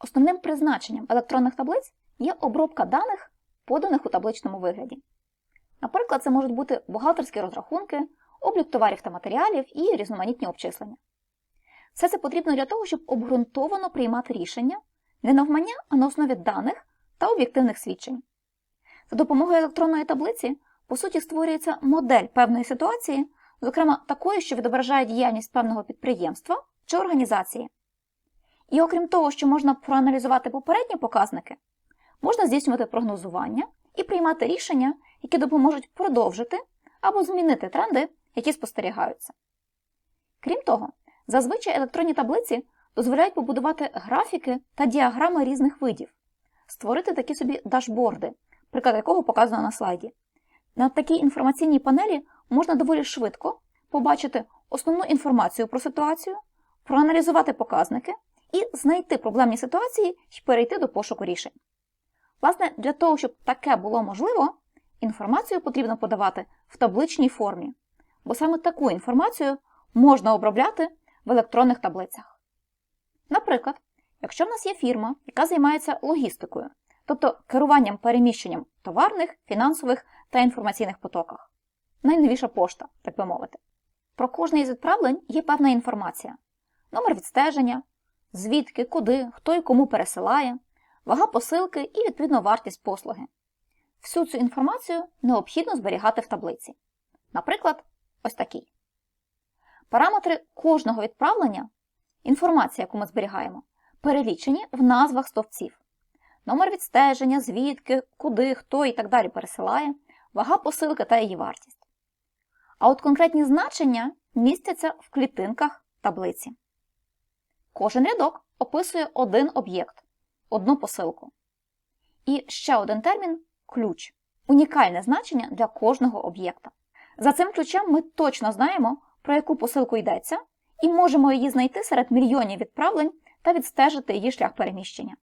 Основним призначенням електронних таблиць є обробка даних, поданих у табличному вигляді. Наприклад, це можуть бути бухгалтерські розрахунки, облік товарів та матеріалів і різноманітні обчислення. Все це потрібно для того, щоб обґрунтовано приймати рішення не навмання, а на основі даних та об'єктивних свідчень. За допомогою електронної таблиці, по суті, створюється модель певної ситуації, зокрема такої, що відображає діяльність певного підприємства чи організації. І окрім того, що можна проаналізувати попередні показники, можна здійснювати прогнозування і приймати рішення, які допоможуть продовжити або змінити тренди, які спостерігаються. Крім того, зазвичай електронні таблиці дозволяють побудувати графіки та діаграми різних видів, створити такі собі дашборди, приклад якого показано на слайді. На такій інформаційній панелі можна доволі швидко побачити основну інформацію про ситуацію, проаналізувати показники і знайти проблемні ситуації і перейти до пошуку рішень. Власне, для того, щоб таке було можливо, інформацію потрібно подавати в табличній формі, бо саме таку інформацію можна обробляти в електронних таблицях. Наприклад, якщо в нас є фірма, яка займається логістикою, тобто керуванням переміщенням товарних, фінансових та інформаційних потоках, найновіша пошта, так би мовити. Про кожне із відправлень є певна інформація: номер відстеження, звідки, куди, хто і кому пересилає, вага посилки і відповідно вартість послуги. Всю цю інформацію необхідно зберігати в таблиці. Наприклад, ось такий. Параметри кожного відправлення, інформація, яку ми зберігаємо, перелічені в назвах стовпців. Номер відстеження, звідки, куди, хто і так далі пересилає, вага посилки та її вартість. А от конкретні значення містяться в клітинках таблиці. Кожен рядок описує один об'єкт, одну посилку. І ще один термін ключ унікальне значення для кожного об'єкта. За цим ключем ми точно знаємо, про яку посилку йдеться, і можемо її знайти серед мільйонів відправлень та відстежити її шлях переміщення.